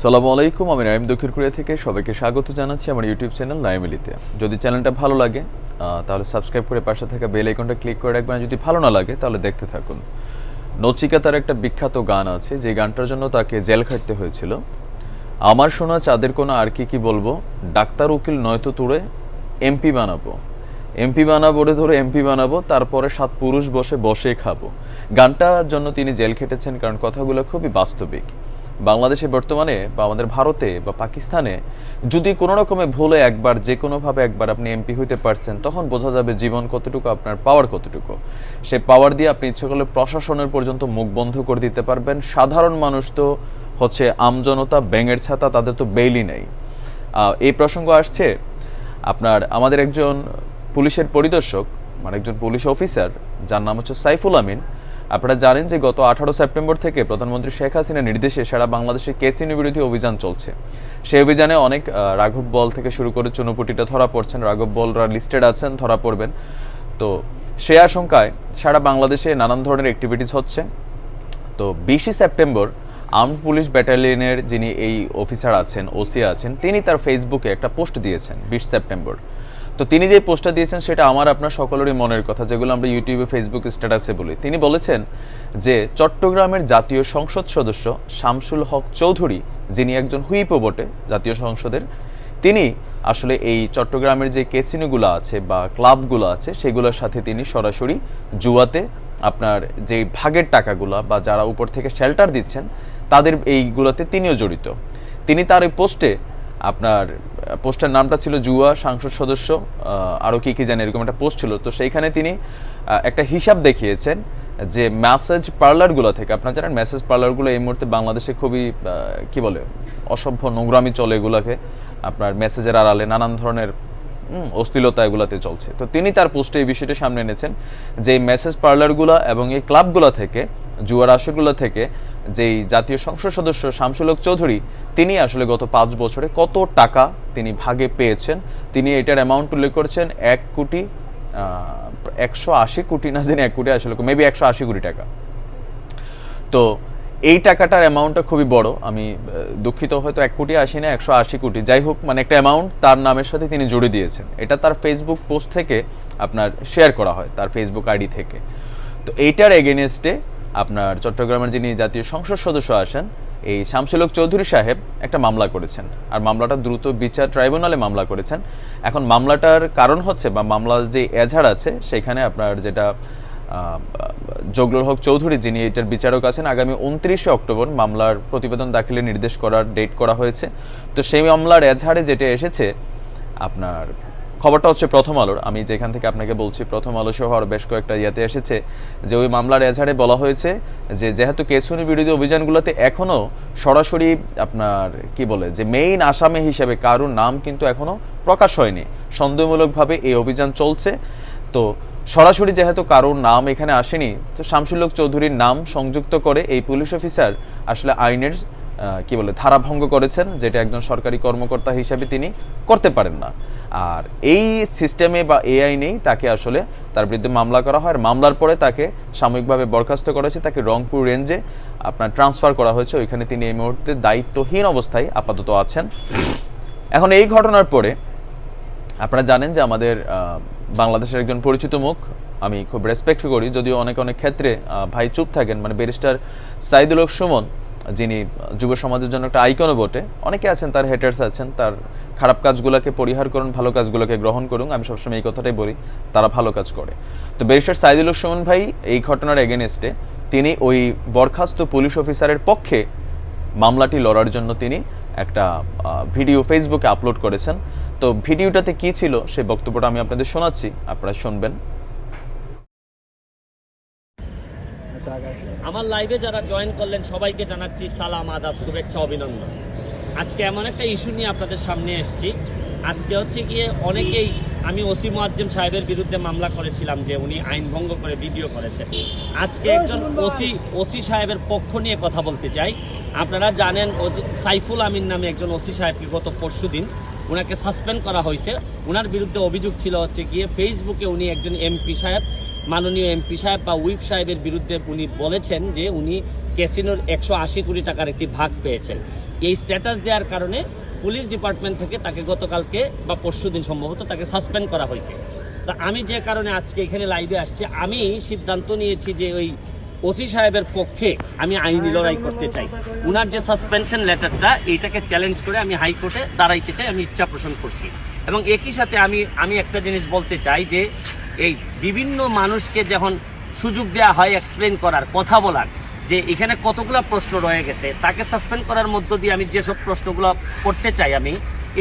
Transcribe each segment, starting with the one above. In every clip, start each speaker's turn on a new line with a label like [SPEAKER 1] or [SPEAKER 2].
[SPEAKER 1] সালামু আলাইকুম, আমি নাইম দক্ষিণ কোরিয়া থেকে সবাইকে স্বাগত জানাচ্ছি আমার ইউটিউব চ্যানেল নাইমিলিতে যদি চ্যানেলটা ভালো লাগে তাহলে সাবস্ক্রাইব করে পাশে থাকা বেল আইকনটা ক্লিক করে রাখবেন। যদি ভালো না লাগে, তাহলে দেখতে থাকুন। নচিকাতার একটা বিখ্যাত গান আছে, যে গানটার জন্য তাকে জেল খাটতে হয়েছিল। আমার শোনা চাঁদের কোনো আর কি কি বলব? ডাক্তার, উকিল, নয়তো তুড়ে এমপি বানাবো। এমপি বানাবো রে ধরে এমপি বানাবো, তারপরে সাত পুরুষ বসে বসে খাব। গানটার জন্য তিনি জেল খেটেছেন, কারণ কথাগুলো খুবই বাস্তবিক। বাংলাদেশে বর্তমানে বা আমাদের ভারতে বা পাকিস্তানে যদি কোনো রকমে ভুলে একবার, যে কোনোভাবে একবার আপনি এমপি হইতে পারছেন, তখন বোঝা যাবে জীবন কতটুকু, আপনার পাওয়ার কতটুকু। সেই পাওয়ার দিয়ে আপনি ইচ্ছে করলে প্রশাসনের পর্যন্ত মুখ বন্ধ করে দিতে পারবেন। সাধারণ মানুষ তো হচ্ছে আমজনতা, ব্যাঙের ছাতা, তাদের তো বেইলি নেই। এই প্রসঙ্গ আসছে, আপনার আমাদের একজন পুলিশের পরিদর্শক মানে একজন পুলিশ অফিসার যার নাম হচ্ছে সাইফুল আমিন। আপনারা জানেন যে গত আঠারো সেপ্টেম্বর থেকে প্রধানমন্ত্রী শেখ হাসিনার নির্দেশে সারা বাংলাদেশে কেসিনি বিরোধী অভিযান চলছে। সেই অভিযানে অনেক রাঘব বল থেকে শুরু করে চুনোপুটিটা ধরা পড়ছেন, রাঘব বলরা লিস্টেড আছেন, ধরা পড়বেন। তো সে আশঙ্কায় সারা বাংলাদেশে নানান ধরনের অ্যাক্টিভিটিস হচ্ছে। তো বিশে সেপ্টেম্বর আর্মড পুলিশ ব্যাটালিয়নের যিনি এই অফিসার আছেন ওসি আছেন, তিনি তার ফেসবুকে একটা পোস্ট দিয়েছেন, বিশ সেপ্টেম্বর। তো তিনি যে পোস্টটা দিয়েছেন, সেটা আমার, আপনার সকলেরই মনের কথা, যেগুলো আমরা ইউটিউবে, ফেসবুক স্ট্যাটাসে বলি। তিনি বলেছেন যে, চট্টগ্রামের জাতীয় সংসদ সদস্য শামসুল হক চৌধুরী, যিনি একজন হুইপও বটে, জাতীয় সংসদের, তিনি আসলে এই চট্টগ্রামের যে কেসিনোগুলো আছে বা ক্লাবগুলো আছে, সেগুলোর সাথে তিনি সরাসরি জুয়াতে আপনার যে ভাগের টাকাগুলো বা যারা উপর থেকে শেল্টার দিচ্ছেন, তাদের এইগুলোতে তিনিও জড়িত। তিনি তার এই পোস্টে আপনার পোস্টের নামটা ছিল জুয়া সাংসদ সদস্য আহ, আরও কি কি জানি এরকম একটা পোস্ট ছিল। তো সেইখানে তিনি একটা হিসাব দেখিয়েছেন যে ম্যাসেজ পার্লারগুলো থেকে আপনারা জানেন মেসেজ পার্লারগুলো এই মুহূর্তে বাংলাদেশে খুবই কি বলে অসভ্য নোংরামি চলে এগুলাকে। আপনার মেসেজের আড়ালে নানান ধরনের অশ্লীলতা এগুলাতে চলছে। তো তিনি তার পোস্টে এই বিষয়টা সামনে এনেছেন যে মেসেজ পার্লারগুলো এবং এই ক্লাবগুলো থেকে জুয়ার আসরগুলো থেকে যেই জাতীয় সংসদ সদস্য শামসুলক চৌধুরী, তিনি আসলে গত পাঁচ বছরে কত টাকা তিনি ভাগে পেয়েছেন? তিনি এটার অ্যামাউন্ট উল্লেখ করেছেন এক কোটি একশো আশি কোটি, না জানি এক কোটি আসলে মেবি একশো আশি কোটি টাকা। তো এই টাকাটার অ্যামাউন্টটা খুবই বড়। আমি দুঃখিত, হয়তো এক কোটি আশি না, একশো আশি কোটি। যাই হোক মানে একটা অ্যামাউন্ট তার নামের সাথে তিনি জুড়ে দিয়েছেন। এটা তার ফেসবুক পোস্ট থেকে আপনার শেয়ার করা হয়, তার ফেসবুক আইডি থেকে। তো এইটার এগেনস্টে আপনার চট্টগ্রামের যিনি জাতীয় সংসদ সদস্য আসেন এই শামসুলক চৌধুরী সাহেব একটা মামলা করেছেন। আর মামলাটা দ্রুত বিচার ট্রাইব্যুনালে মামলা করেছেন। এখন মামলাটার কারণ হচ্ছে বা মামলার যে এজাহার আছে, সেখানে আপনার যেটা জগলুল হক চৌধুরী, যিনি এটার বিচারক আছেন, আগামী উনত্রিশে অক্টোবর মামলার প্রতিবেদন দাখিলের নির্দেশ করার ডেট করা হয়েছে। তো সেই মামলার এজাহারে যেটা এসেছে, আপনার খবরটা হচ্ছে প্রথম আলোর। আমি যেখান থেকে আপনাকে বলছি, প্রথম আলো সহ আরও বেশ কয়েকটা ইয়াতে এসেছে যে ওই মামলার এজাহারে বলা হয়েছে যে যেহেতু কেসুনি বিরোধী অভিযানগুলোতে এখনও সরাসরি আপনার, কি বলে, যে মেইন আসামি হিসেবে কারোর নাম কিন্তু এখনও প্রকাশ হয়নি। সন্দেহমূলকভাবে এই অভিযান চলছে। তো সরাসরি যেহেতু কারোর নাম এখানে আসেনি, তো শামসুল্লক চৌধুরীর নাম সংযুক্ত করে এই পুলিশ অফিসার আসলে আইনের কি বলে ধারা ভঙ্গ করেছেন, যেটা একজন সরকারি কর্মকর্তা হিসেবে তিনি করতে পারেন না। আর এই সিস্টেমে বা এআই নেই, তাকে আসলে তার বিরুদ্ধে মামলা করা হয়। আর মামলার পরে তাকে সাময়িকভাবে বরখাস্ত করা হয়েছে, তাকে রংপুর রেঞ্জে আপনার ট্রান্সফার করা হয়েছে। ওইখানে তিনি এই মুহূর্তে দায়িত্বহীন অবস্থায় আপাতত আছেন। এখন এই ঘটনার পরে আপনারা জানেন যে আমাদের বাংলাদেশের একজন পরিচিত মুখ, আমি খুব রেসপেক্ট করি, যদিও অনেক অনেক ক্ষেত্রে ভাই চুপ থাকেন। মানে ব্যারিস্টার সাইদুল সুমন যিনি যুব সমাজের জন্য একটা আইকনও বটে, অনেকে আছেন, তার হেটার্স আছেন, তার খারাপ কাজগুলোকে পরিহার করুন, ভালো কাজগুলোকে গ্রহণ করুন, আমি সবসময় এই কথাটাই বলি, তারা ভালো কাজ করে। তো ব্যারিস্টার সাইদুল সুমন ভাই এই ঘটনার এগেনস্টে তিনি ওই বরখাস্ত পুলিশ অফিসারের পক্ষে মামলাটি লড়ার জন্য তিনি একটা ভিডিও ফেসবুকে আপলোড করেছেন। তো ভিডিওটাতে কি ছিল সেই বক্তব্যটা আমি আপনাদের শোনাচ্ছি, আপনারা শুনবেন।
[SPEAKER 2] আমার লাইভে যারা জয়েন করলেন সবাইকে জানাচ্ছি সালাম আদাব শুভেচ্ছা অভিনন্দন। আজকে এমন একটা ইস্যু নিয়ে আপনাদের সামনে এসেছি। আজকে হচ্ছে গিয়ে অনেকেই আমি ওসি মোয়াজ্জেম সাহেবের বিরুদ্ধে মামলা করেছিলাম যে উনি আইন ভঙ্গ করে ভিডিও করেছেন আজকে একজন ওসি ওসি সাহেবের পক্ষ নিয়ে কথা বলতে চাই। আপনারা জানেন সাইফুল আমিন নামে একজন ওসি সাহেবকে গত পরশু দিন ওনাকে সাসপেন্ড করা হয়েছে। ওনার বিরুদ্ধে অভিযোগ ছিল হচ্ছে গিয়ে ফেসবুকে উনি একজন এমপি সাহেব মাননীয় এমপি সাহেব বা উইপ সাহেবের বিরুদ্ধে উনি বলেছেন যে উনি ক্যাসিনোর একশো আশি কোটি টাকার একটি ভাগ পেয়েছেন। এই স্ট্যাটাস দেওয়ার কারণে পুলিশ ডিপার্টমেন্ট থেকে তাকে গতকালকে বা পরশু দিন সম্ভবত তাকে সাসপেন্ড করা হয়েছে। তা আমি যে কারণে আজকে এখানে লাইভে আসছি, আমি সিদ্ধান্ত নিয়েছি যে ওই ওসি সাহেবের পক্ষে আমি আইনি লড়াই করতে চাই। উনার যে সাসপেনশন লেটারটা, এইটাকে চ্যালেঞ্জ করে আমি হাইকোর্টে দাঁড়াইতে চাই, আমি ইচ্ছা পোষণ করছি। এবং একই সাথে আমি আমি একটা জিনিস বলতে চাই যে এই বিভিন্ন মানুষকে যখন সুযোগ দেওয়া হয় এক্সপ্লেন করার, কথা বলার, যে এখানে কতগুলো প্রশ্ন রয়ে গেছে, তাকে সাসপেন্ড করার মধ্য দিয়ে আমি যেসব প্রশ্নগুলো করতে চাই আমি,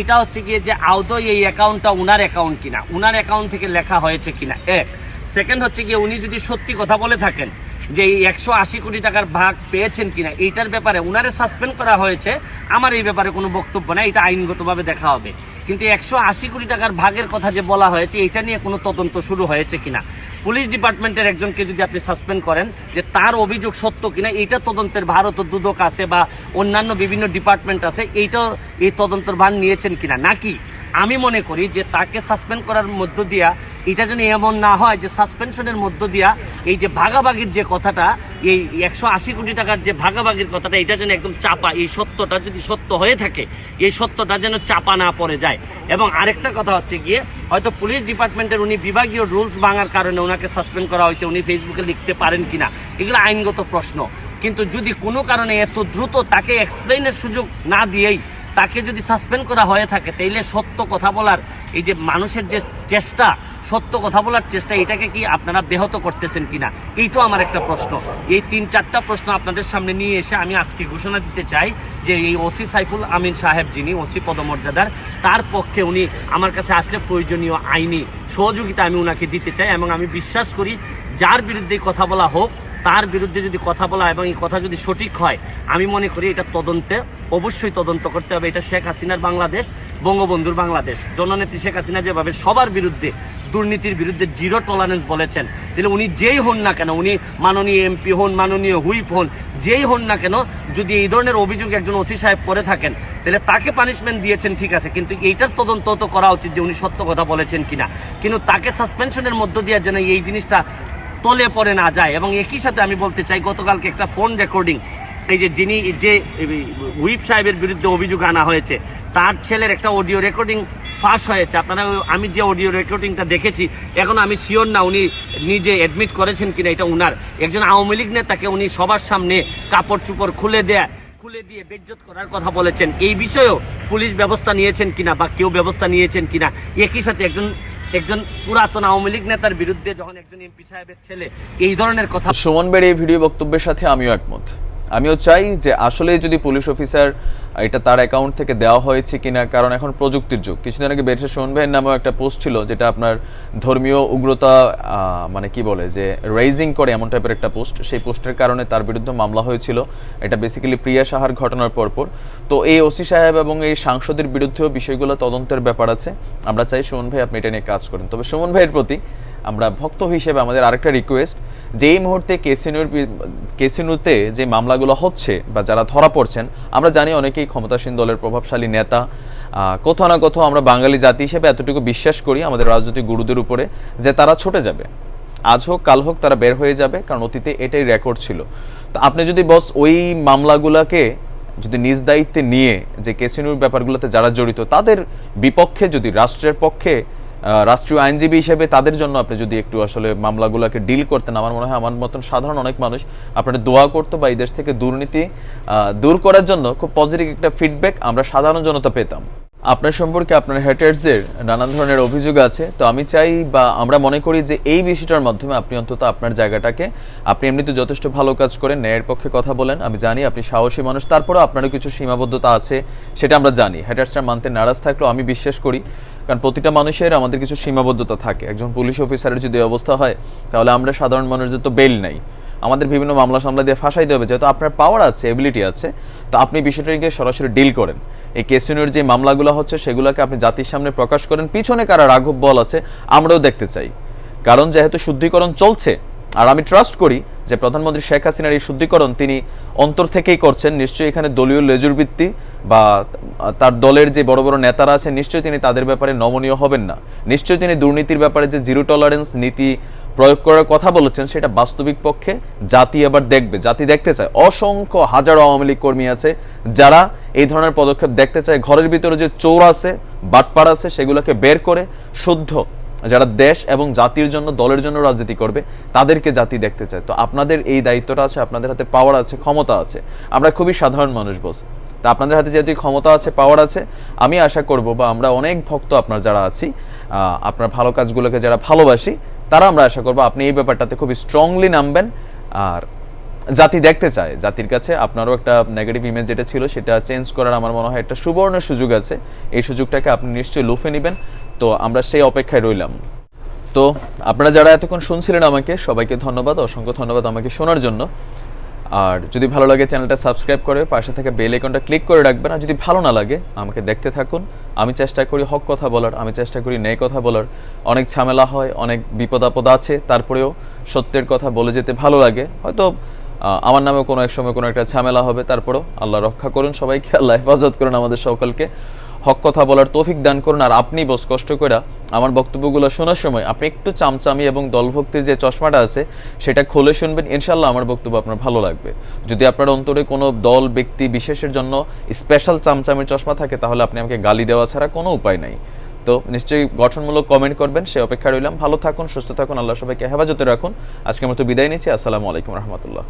[SPEAKER 2] এটা হচ্ছে গিয়ে যে আদৌ এই অ্যাকাউন্টটা উনার অ্যাকাউন্ট কিনা, উনার অ্যাকাউন্ট থেকে লেখা হয়েছে কিনা। এক সেকেন্ড হচ্ছে গিয়ে উনি যদি সত্যি কথা বলে থাকেন যে এই একশো আশি কোটি টাকার ভাগ পেয়েছেন কিনা, এইটার ব্যাপারে উনারে সাসপেন্ড করা হয়েছে, আমার এই ব্যাপারে কোনো বক্তব্য না এটা আইনগতভাবে দেখা হবে। কিন্তু একশো আশি কোটি টাকার ভাগের কথা যে বলা হয়েছে এটা নিয়ে কোনো তদন্ত শুরু হয়েছে কিনা? পুলিশ ডিপার্টমেন্টের একজনকে যদি আপনি সাসপেন্ড করেন, যে তার অভিযোগ সত্য কিনা, এইটা তদন্তের ভারত দুদক আছে বা অন্যান্য বিভিন্ন ডিপার্টমেন্ট আছে, এইটাও এই তদন্তের ভার নিয়েছেন কিনা? নাকি আমি মনে করি যে তাকে সাসপেন্ড করার মধ্য দিয়া, এটা যেন এমন না হয় যে সাসপেনশনের মধ্য দিয়া এই যে ভাগাভাগির যে কথাটা, এই একশো আশি কোটি টাকার যে ভাগাভাগির কথাটা, এটা যেন একদম চাপা, এই সত্যটা যদি সত্য হয়ে থাকে, এই সত্যটা যেন চাপা না পড়ে যায়। এবং আরেকটা কথা হচ্ছে গিয়ে, হয়তো পুলিশ ডিপার্টমেন্টের উনি বিভাগীয় রুলস ভাঙার কারণে ওনাকে সাসপেন্ড করা হয়েছে, উনি ফেসবুকে লিখতে পারেন কিনা, এগুলো আইনগত প্রশ্ন। কিন্তু যদি কোনো কারণে এত দ্রুত তাকে এক্সপ্লেনের সুযোগ না দিয়েই তাকে যদি সাসপেন্ড করা হয়ে থাকে, তাইলে সত্য কথা বলার এই যে মানুষের যে চেষ্টা, সত্য কথা বলার চেষ্টা, এটাকে কি আপনারা ব্যাহত করতেছেন কিনা? এইটাও আমার একটা প্রশ্ন। এই তিন, চারটা প্রশ্ন আপনাদের সামনে নিয়ে এসে আমি আজকে ঘোষণা দিতে চাই যে এই ওসি সাইফুল আমিন সাহেব যিনি ওসি পদমর্যাদার, তার পক্ষে উনি আমার কাছে আসলে প্রয়োজনীয় আইনি সহযোগিতা আমি ওনাকে দিতে চাই এবং আমি বিশ্বাস করি যার বিরুদ্ধে কথা বলা হোক, তার বিরুদ্ধে যদি কথা বলা এবং এই কথা যদি সঠিক হয়, আমি মনে করি এটা তদন্তে অবশ্যই তদন্ত করতে হবে। এটা শেখ হাসিনার বাংলাদেশ, বঙ্গবন্ধুর বাংলাদেশ। জননেত্রী শেখ হাসিনা যেভাবে সবার বিরুদ্ধে, দুর্নীতির বিরুদ্ধে জিরো টলারেন্স বলেছেন, তাহলে উনি যেই হন না কেন, উনি মাননীয় এমপি হন, মাননীয় হুইপ হন, যেই হন না কেন, যদি এই ধরনের অভিযোগ একজন ওসি সাহেব করে থাকেন, তাহলে তাকে পানিশমেন্ট দিয়েছেন ঠিক আছে, কিন্তু এইটার তদন্ত তো করা উচিত যে উনি সত্য কথা বলেছেন কিনা। কিন্তু তাকে সাসপেনশনের মধ্য দিয়ে যেন এই জিনিসটা তলে পড়ে না যায়। এবং একই সাথে আমি বলতে চাই, গতকালকে একটা ফোন রেকর্ডিং এই যে যিনি যে হুইপ সাহেবের বিরুদ্ধে অভিযোগ আনা হয়েছে, তার ছেলের একটা অডিও রেকর্ডিং ফাঁস হয়েছে। আপনারা আমি যে অডিও রেকর্ডিংটা দেখেছি, এখন আমি শিওর না উনি নিজে অ্যাডমিট করেছেন কিনা, এটা উনার। একজন আওয়ামী লীগ নেতাকে উনি সবার সামনে কাপড় চুপড় খুলে দেয়, খুলে দিয়ে বেজ্জত করার কথা বলেছেন। এই বিষয়েও পুলিশ ব্যবস্থা নিয়েছেন কিনা বা কেউ ব্যবস্থা নিয়েছেন কিনা, একই সাথে একজন একজন পুরাতন আওয়ামী লীগ নেতার বিরুদ্ধে যখন একজন এমপি সাহেবের ছেলে, এই ধরনের কথা
[SPEAKER 1] সুমন বেড়ে এই ভিডিও বক্তব্যের সাথে আমিও একমত। আমিও চাই যে আসলে যদি পুলিশ অফিসার এটা তার অ্যাকাউন্ট থেকে দেওয়া হয়েছে কিনা, কারণ এখন প্রযুক্তির যুগ। কিছুদিন আগে সুমন ভাইয়ের নামেও একটা পোস্ট ছিল যেটা আপনার ধর্মীয় উগ্রতা মানে কি বলে, যে রেইজিং করে এমন টাইপের একটা পোস্ট সেই পোস্টের কারণে তার বিরুদ্ধে মামলা হয়েছিল। এটা বেসিক্যালি প্রিয়া সাহার ঘটনার পরপর। তো এই ওসি সাহেব এবং এই সাংসদের বিরুদ্ধেও বিষয়গুলো তদন্তের ব্যাপার আছে। আমরা চাই সুমন ভাই আপনি এটা নিয়ে কাজ করেন। তবে সুমন ভাইয়ের প্রতি আমরা ভক্ত হিসেবে আমাদের আরেকটা রিকোয়েস্ট যে এই মুহূর্তে কেসিনুর কেসিনুতে যে মামলাগুলো হচ্ছে বা যারা ধরা পড়ছেন, আমরা জানি অনেকেই ক্ষমতাসীন দলের প্রভাবশালী নেতা কোথাও না কোথাও আমরা বাঙালি জাতি হিসেবে এতটুকু বিশ্বাস করি আমাদের রাজনৈতিক গুরুদের উপরে যে তারা ছুটে যাবে। আজ হোক, কাল হোক, তারা বের হয়ে যাবে, কারণ অতীতে এটাই রেকর্ড ছিল। তো আপনি যদি বস ওই মামলাগুলোকে যদি নিজ দায়িত্বে নিয়ে যে কেসিনুর ব্যাপারগুলোতে যারা জড়িত, তাদের বিপক্ষে যদি, রাষ্ট্রের পক্ষে রাষ্ট্রীয় আইনজীবী হিসেবে তাদের জন্য আপনি যদি একটু আসলে মামলাগুলোকে ডিল করতেন, আমার মনে হয় আমার মতন সাধারণ অনেক মানুষ আপনার দোয়া করতো বা এই দেশ থেকে দুর্নীতি দূর করার জন্য খুব পজিটিভ একটা ফিডব্যাক আমরা সাধারণ জনতা পেতাম। আপনার সম্পর্কে আপনার হ্যাটার্সদের নানান ধরনের অভিযোগ আছে। তো আমি চাই বা আমরা মনে করি যে এই বিষয়টার মাধ্যমে আপনি অন্তত আপনার জায়গাটাকে, আপনি এমনিতে যথেষ্ট ভালো কাজ করেন, ন্যায়ের পক্ষে কথা বলেন, আমি জানি আপনি সাহসী মানুষ, তারপরেও আপনারও কিছু সীমাবদ্ধতা আছে, সেটা আমরা জানি। হ্যাটার্সরা মানতে নারাজ থাকলেও আমি বিশ্বাস করি, কারণ প্রতিটা মানুষের আমাদের কিছু সীমাবদ্ধতা থাকে। একজন পুলিশ অফিসারের যদি অবস্থা হয়, তাহলে আমরা সাধারণ মানুষদের তো বেল নাই। আমাদের বিভিন্ন মামলা সামলা দিয়ে ফাঁসাইতে হবে, যেহেতু আপনার পাওয়ার আছে এবিলিটি আছে, তো আপনি বিষয়টাকে সরাসরি ডিল করেন। এই কেসিনোর যে মামলাগুলো হচ্ছে, সেগুলোকে আপনি জাতির সামনে প্রকাশ করেন। পিছনে কারা রাঘব বল আছে, আমরাও দেখতে চাই। কারণ যেহেতু শুদ্ধিকরণ চলছে, আর আমি ট্রাস্ট করি যে প্রধানমন্ত্রী শেখ হাসিনার এই শুদ্ধিকরণ তিনি অন্তর থেকেই করছেন, নিশ্চয়ই এখানে দলীয় লেজুর ভিত্তি বা তার দলের যে বড় বড় নেতারা আছে নিশ্চয়ই তিনি তাদের ব্যাপারে নমনীয় হবেন না। নিশ্চয়ই তিনি দুর্নীতির ব্যাপারে যে জিরো টলারেন্স নীতি প্রয়োগ করার কথা বলেছেন, সেটা বাস্তবিক পক্ষে জাতি আবার দেখবে। জাতি দেখতে চায়। অসংখ্য হাজারো আওয়ামী লীগ কর্মী আছে যারা এই ধরনের পদক্ষেপ দেখতে চায়। ঘরের ভিতরে যে চোর আছে, বাটপার আছে, সেগুলোকে বের করে শুদ্ধ যারা দেশ এবং জাতির জন্য, দলের জন্য রাজনীতি করবে, তাদেরকে জাতি দেখতে চায়। তো আপনাদের এই দায়িত্বটা আছে, আপনাদের হাতে পাওয়ার আছে, ক্ষমতা আছে। আমরা খুবই সাধারণ মানুষ বস তা আপনাদের হাতে যেহেতু ক্ষমতা আছে পাওয়ার আছে, আমি আশা করব বা আমরা অনেক ভক্ত আপনার যারা আছি আপনার ভালো কাজগুলোকে যারা ভালোবাসি তারা আমরা আশা করব আপনি এই ব্যাপারটাতে খুবই স্ট্রংলি নামবেন। আর জাতি দেখতে চায়, জাতির কাছে আপনারও একটা নেগেটিভ ইমেজ যেটা ছিল সেটা চেঞ্জ করার আমার মনে হয় একটা সুবর্ণ সুযোগ আছে। এই সুযোগটাকে আপনি নিশ্চয়ই লুফে নেবেন। তো আমরা সেই অপেক্ষায় রইলাম। তো আপনারা যারা এতক্ষণ শুনছিলেন আমাকে, সবাইকে ধন্যবাদ, অসংখ্য ধন্যবাদ আমাকে শোনার জন্য। আর যদি ভালো লাগে চ্যানেলটা সাবস্ক্রাইব করে পাশে থেকে বেল আইকনটা ক্লিক করে রাখবেন, আর যদি ভালো না লাগে আমাকে দেখতে থাকুন। আমি চেষ্টা করি হক কথা বলার, আমি চেষ্টা করি নেই কথা বলার। অনেক ঝামেলা হয়, অনেক বিপদ আপদ আছে, তারপরেও সত্যের কথা বলে যেতে ভালো লাগে। হয়তো আমার নামেও কোনো এক সময় কোনো একটা ঝামেলা হবে, তারপরেও আল্লাহ রক্ষা করুন সবাইকে, আল্লাহ হেফাজত করুন আমাদের সকলকে। হক কথা বলার তৌফিক দান করুন। আর আপনি বস, কষ্ট করে আমার বক্তব্যগুলো শোনার সময় আপনি একটু চামচামি এবং দলভক্তির যে চশমাটা আছে, সেটা খুলে শুনবেন। ইনশাল্লাহ আমার বক্তব্য আপনার ভালো লাগবে। যদি আপনার অন্তরে কোনো দল, ব্যক্তি বিশেষের জন্য স্পেশাল চামচামির চশমা থাকে, তাহলে আপনি আমাকে গালি দেওয়া ছাড়া কোনো উপায় নাই। তো নিশ্চয়ই গঠনমূলক কমেন্ট করবেন, সে অপেক্ষা রইলাম। ভালো থাকুন, সুস্থ থাকুন, আল্লাহ সবাইকে হেফাজতে রাখুন। আজকে আজকের মতো বিদায় নিচ্ছি। আসসালামু আলাইকুম রহমতুল্লাহ।